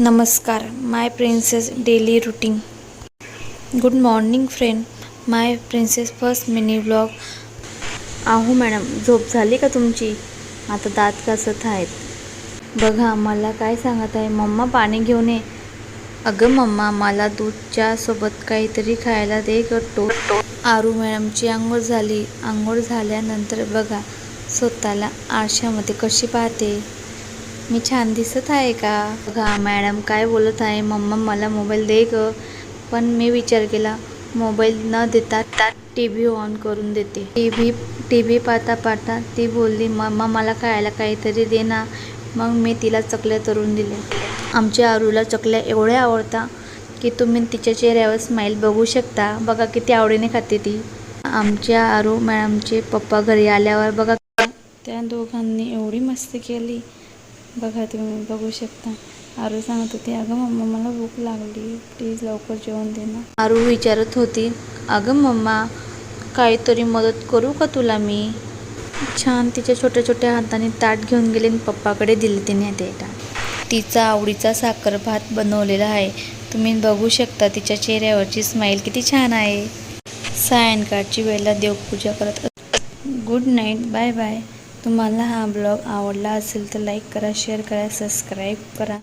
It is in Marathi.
नमस्कार my princess daily routine good morning friend my princess first mini blog आहो मॅडम झोप झाली का तुमची? आता दात घासत आहेत. बघा मला काय सांगत आहे? मम्मा पाणी घेऊन ये. अगं मम्मा मला दूधच्या सोबत काहीतरी खायला दे करतो आरू मॅडमची आंघोळ झाली. आंघोळ झाल्यानंतर बघा स्वतःला आरशामध्ये कशी पाहते? मी छान दिसत आहे का? बघा मॅडम काय बोलत आहे? मम्मा मला मोबाईल दे ग. पण मी विचार केला मोबाईल न देता टी व्ही ऑन करून देते. टी व्ही टी व्ही पाहता पाहता ती बोलली मम्मा मला खायला काहीतरी दे ना. मग मी तिला चकल्या तरून दिले आमच्या आरूला चकल्या एवढ्या आवडता की तुम्ही तिच्या चेहऱ्यावर स्माईल बघू शकता. बघा किती आवडीने खाते ती. आमच्या आरू मॅडमचे पप्पा घरी आल्यावर बघा त्या दोघांनी एवढी मस्ती केली. बघा तुम्ही बघू शकता. आरू सांगत होती अगं मम्मा मला भूक लागली. प्लीज लवकर जेवण दे ना. आरू विचारत होती अगं मम्मा काहीतरी मदत करू का तुला मी? छान तिच्या छोट्या छोट्या हाताने ताट घेऊन गेले आणि पप्पाकडे दिले तिने ते तिचा आवडीचा साखर भात बनवलेला आहे. तुम्ही बघू शकता तिच्या चेहऱ्यावरची स्माईल किती छान आहे. सायंकाळची वेळेला देवपूजा करत गुड नाईट बाय बाय तुम्हाला हा ब्लॉग आवडला असेल तर लाईक करा शेअर करा सबस्क्राईब करा.